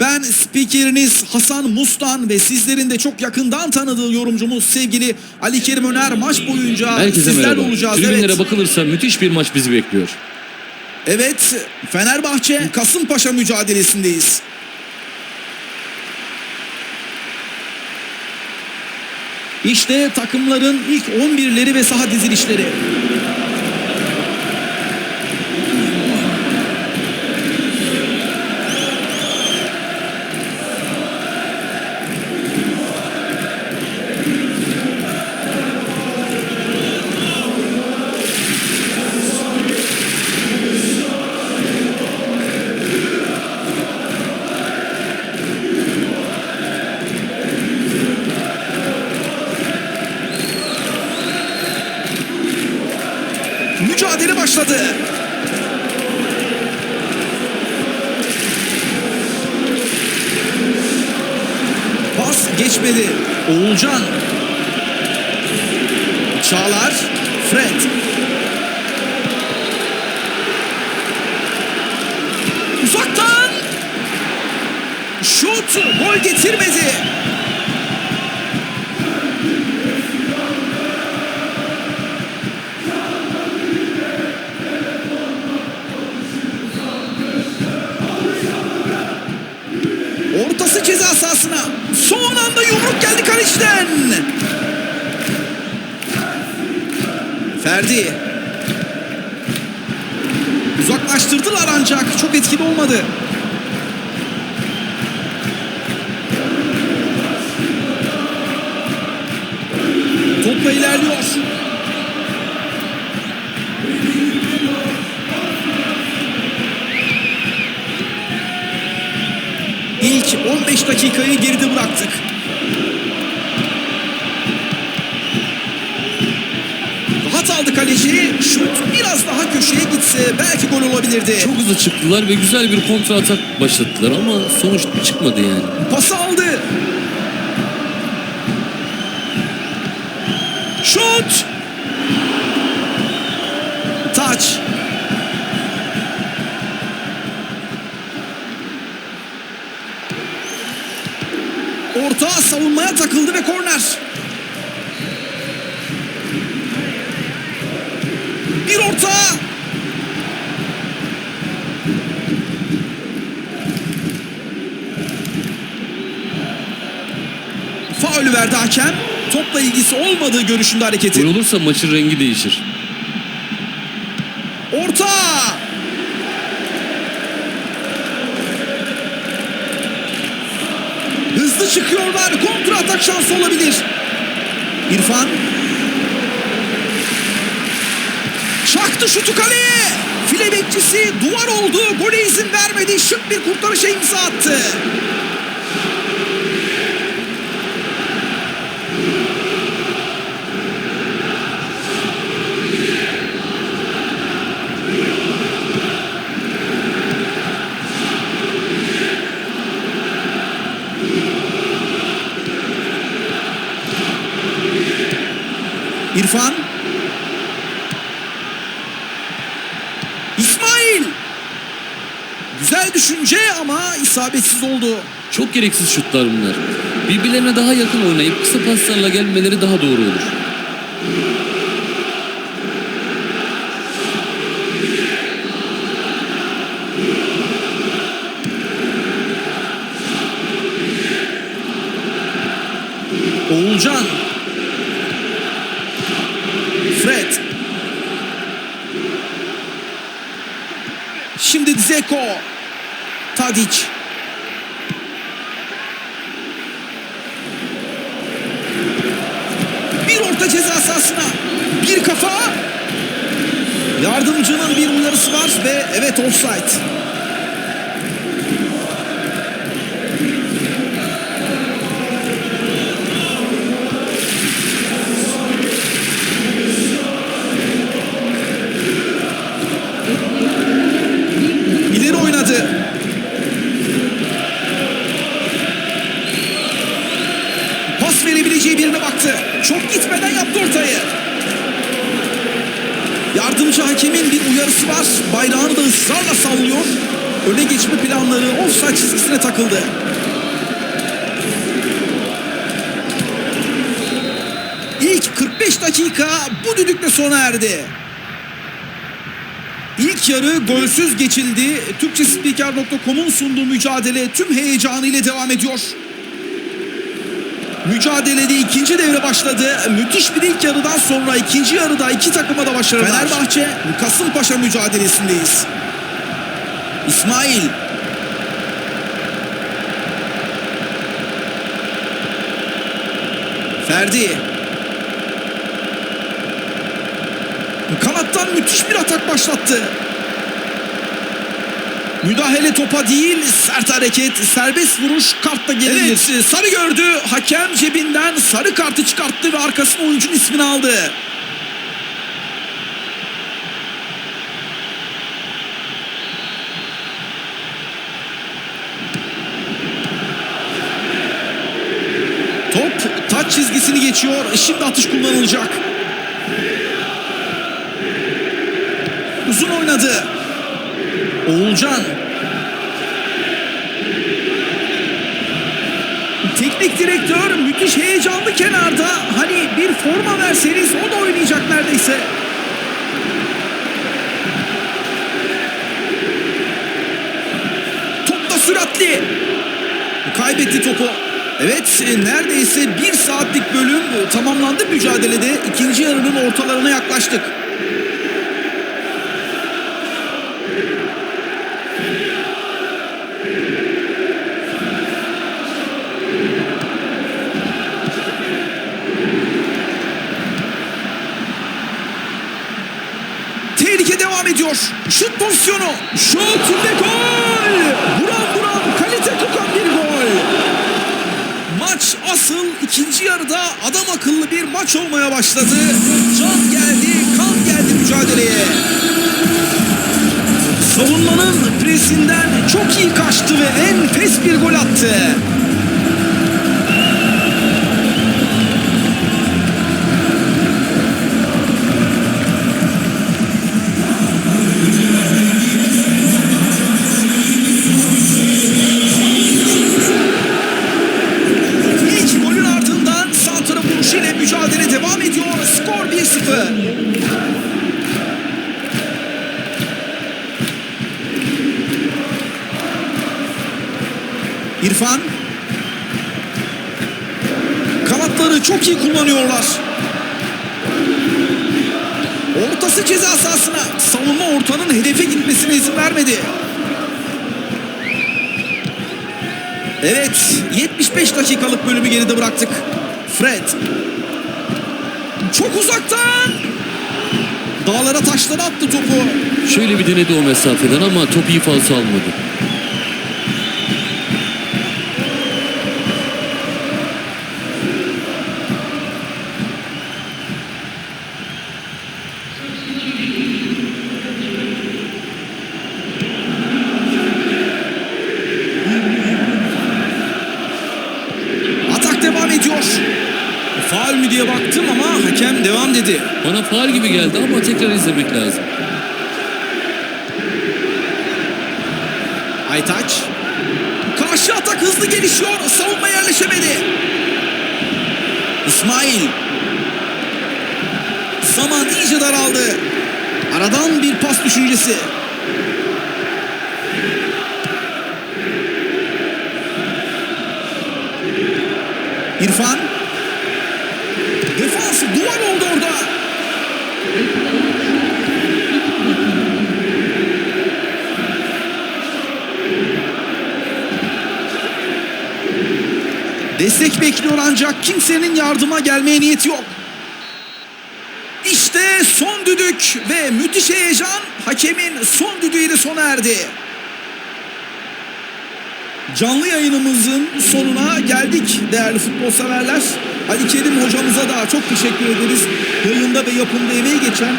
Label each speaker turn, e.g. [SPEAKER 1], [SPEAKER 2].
[SPEAKER 1] Ben spikeriniz Hasan Mustan ve sizlerin de çok yakından tanıdığı yorumcumuz sevgili Ali Kerim Öner maç boyunca
[SPEAKER 2] Herkese
[SPEAKER 1] sizlerle
[SPEAKER 2] merhaba.
[SPEAKER 1] olacağız.
[SPEAKER 2] Tribünlere
[SPEAKER 1] Evet.
[SPEAKER 2] bakılırsa müthiş bir maç bizi bekliyor.
[SPEAKER 1] evet Fenerbahçe Kasımpaşa mücadelesindeyiz. İşte takımların ilk 11'leri ve saha dizilişleri. Mücadele başladı. Pas geçmedi. Oğulcan. Çağlar. Fred. Uzaktan. Şut. Gol getirmedi. Uzaklaştırdılar ancak çok etkili olmadı. Topla ilerliyor. İlk 15 dakikayı geride bıraktık. Rahat aldı kaleci. Şut biraz daha köşeye gitse belki gol olabilirdi.
[SPEAKER 2] Çok hızlı çıktılar ve güzel bir kontra atak başlattılar ama sonuç çıkmadı yani.
[SPEAKER 1] Pası aldı. Şut. Taç. Orta savunmaya takıldı ve korner. Olmadığı görüşünde hareketi.
[SPEAKER 2] Gol olursa maçın rengi değişir.
[SPEAKER 1] Orta. Hızlı çıkıyorlar. Kontra atak şansı olabilir. İrfan. Çaktı şutu kaleye. File bekçisi duvar oldu. Gole izin vermedi. Şık bir kurtarışa imza attı. İrfan. İsmail. Güzel düşünce ama isabetsiz oldu.
[SPEAKER 2] Çok gereksiz şutlar bunlar. Birbirlerine daha yakın oynayıp kısa paslarla gelmeleri daha doğru olur.
[SPEAKER 1] Oğulcan. Fred. Şimdi Dzeko. Tadic. Bir orta ceza sahasına. Bir kafa. Yardımcının bir uyarısı var ve evet offside. Bayrağını da ısrarla sallıyor. Öne geçme planları offside çizgisine takıldı. İlk 45 dakika bu düdükle sona erdi. İlk yarı golsüz geçildi. Türkçespiker.com'un sunduğu mücadele tüm heyecanıyla devam ediyor. Mücadelede ikinci devre başladı. Müthiş bir ilk yarıdan sonra ikinci yarıda iki takıma da başarılar. Fenerbahçe Kasımpaşa mücadelesindeyiz. İsmail. Ferdi. Kanattan müthiş bir atak başlattı. Müdahale topa değil, sert hareket, serbest vuruş, kartla gelebilir. Evet, sarı gördü. Hakem cebinden sarı kartı çıkarttı ve arkasına oyuncunun ismini aldı. Top taç çizgisini geçiyor. Şimdi atış kullanılacak. Uzun oynadı. Oğulcan. Teknik direktör müthiş heyecanlı kenarda. Hani bir forma verseniz o da oynayacak neredeyse. Top da süratli. Kaybetti topu. Evet e, neredeyse bir saatlik bölüm e, tamamlandı mücadelede. İkinci yarının ortalarına yaklaştık. Tehlike devam ediyor. Şut pozisyonu. Şut ve gol. Buram buram kalite kokan bir gol. Maç asıl ikinci yarıda adam akıllı bir maç olmaya başladı. Can geldi, kan geldi mücadeleye. Savunmanın presinden çok iyi kaçtı ve enfes bir gol attı. İrfan. Kanatları çok iyi kullanıyorlar. Ortası ceza sahasına. Savunma ortanın hedefe gitmesine izin vermedi. Evet, 75 dakikalık bölümü geride bıraktık. Fred. Çok uzaktan. Dağlara taşlara attı topu.
[SPEAKER 2] Şöyle bir denedi o mesafeden ama top iyi falso almadı.
[SPEAKER 1] Atak devam ediyor. Faul mü diye baktım ama hakem devam dedi.
[SPEAKER 2] Bana faal gibi geldi ama tekrar izlemek lazım.
[SPEAKER 1] Aytaç. Karşı atak hızlı gelişiyor. Savunma yerleşemedi. İsmail. Zaman iyice daraldı. Aradan bir pas düşüncesi. İrfan. Destek bekliyor ancak kimsenin yardıma gelmeye niyeti yok. İşte son düdük ve müthiş heyecan hakemin son düdüğüyle sona erdi. Canlı yayınımızın sonuna geldik değerli futbol severler. Ali Kerim hocamıza da çok teşekkür ederiz. Yayında ve yapımda emeği geçen